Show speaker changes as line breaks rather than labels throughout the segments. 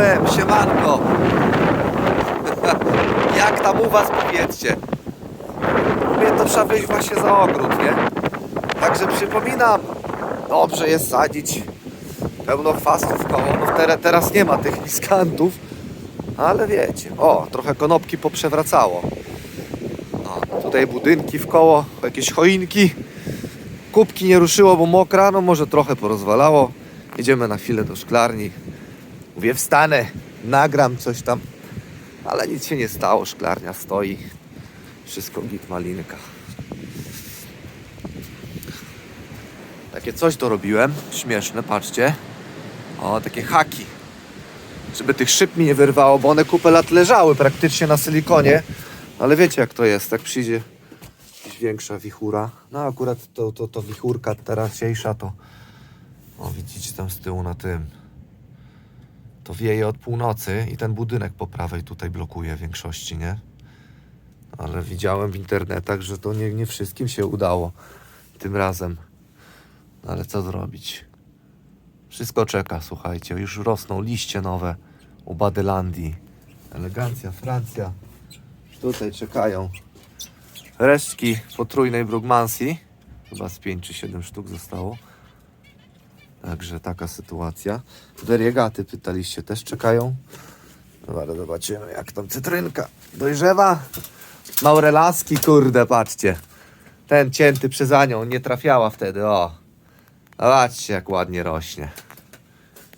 Wróciłem, siemanko. Jak tam u was powiedzcie? Mnie to trzeba wyjść właśnie za ogród, nie? Także przypominam, dobrze jest sadzić pełno chwastów koło. No teraz, nie ma tych miskantów, ale wiecie, o, trochę konopki poprzewracało. No, tutaj budynki w koło, jakieś choinki. Kubki nie ruszyło, bo mokra, no może trochę porozwalało. Jedziemy na chwilę do szklarni. Mówię, wstanę, nagram coś tam, ale nic się nie stało, szklarnia stoi. Wszystko git malinka. Takie coś dorobiłem, śmieszne, patrzcie. O, takie haki. Żeby tych szyb mi nie wyrwało, bo one kupę lat leżały praktycznie na silikonie. Ale wiecie jak to jest, jak przyjdzie jakaś większa wichura. No akurat to, to, to wichurka teraźniejsza to... O, widzicie tam z tyłu na tym. To wieje od północy i ten budynek po prawej tutaj blokuje w większości, nie? Ale widziałem w internetach, że to nie, nie wszystkim się udało tym razem. No Ale co zrobić? Wszystko czeka, słuchajcie. Już rosną liście nowe u Badylandii. Elegancja, Francja. Tutaj czekają resztki potrójnej Brugmansji. Chyba z 5 czy 7 sztuk zostało. Także taka sytuacja. Deriegaty pytaliście, też czekają. Dobra, zobaczymy jak tam cytrynka dojrzewa. Maurelaski, kurde, patrzcie. Ten cięty przez Anią nie trafiała wtedy, o. Zobaczcie jak ładnie rośnie.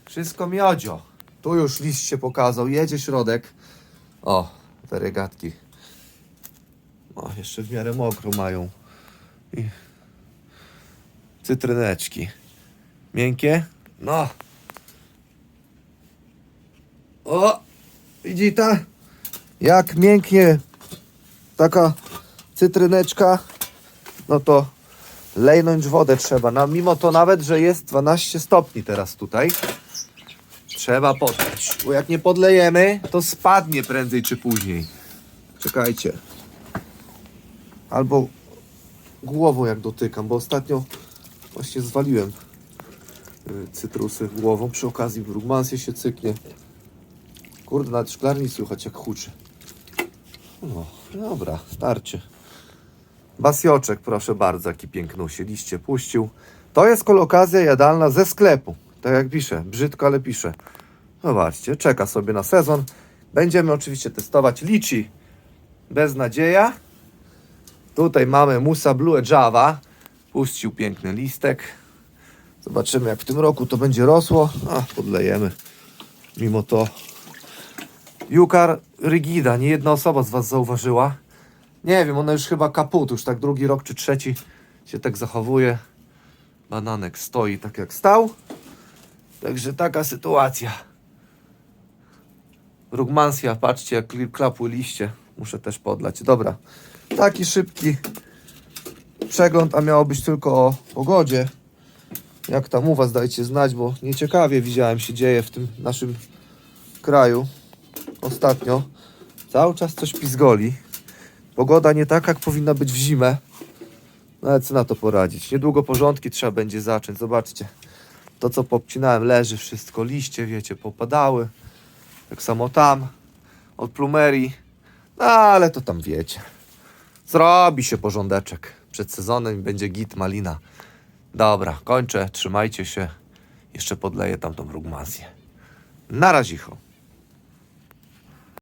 Wszystko miodzio. Tu już list się pokazał, jedzie środek. O, te. O, jeszcze w miarę mokro mają. I cytryneczki. Miękkie? No. O! Widzi ta? Jak mięknie taka cytryneczka, no to lejnąć wodę trzeba. No, mimo to nawet, że jest 12 stopni teraz tutaj, trzeba podleć. Bo jak nie podlejemy, to spadnie prędzej czy później. Czekajcie. Albo głową jak dotykam, bo ostatnio właśnie zwaliłem cytrusy głową. Przy okazji brugmansie się cyknie. Kurde, nawet szklarni słychać jak huczy. No, dobra, starcie. Basioczek, proszę bardzo, jaki pięknusie, liście puścił. To jest kolokazja jadalna ze sklepu. Tak jak pisze, brzydko, ale pisze. Zobaczcie, czeka sobie na sezon. Będziemy oczywiście testować liczy. Bez nadzieja. Tutaj mamy Musa Blue Java. Puścił piękny listek. Zobaczymy jak w tym roku to będzie rosło. A, podlejemy. Mimo to Jukar Rigida, nie jedna osoba z Was zauważyła. Nie wiem, ona już chyba kaput, już tak drugi rok czy trzeci się tak zachowuje. Bananek stoi tak jak stał. Także taka sytuacja. Rugmansja, patrzcie jak klapły liście. Muszę też podlać. Dobra, taki szybki przegląd, a miało być tylko o pogodzie. Jak tam u Was dajcie znać, bo nieciekawie widziałem się dzieje w tym naszym kraju ostatnio. Cały czas coś pizgoli. Pogoda nie taka, jak powinna być w zimę. No ale co na to poradzić? Niedługo porządki trzeba będzie zacząć. Zobaczcie. To, co popcinałem, leży wszystko. Liście, wiecie, popadały. Tak samo tam. Od plumerii. No ale to tam wiecie. Zrobi się porządeczek. Przed sezonem będzie git malina. Dobra, kończę. Trzymajcie się. Jeszcze podleję tamtą rugmazję. Na razicho.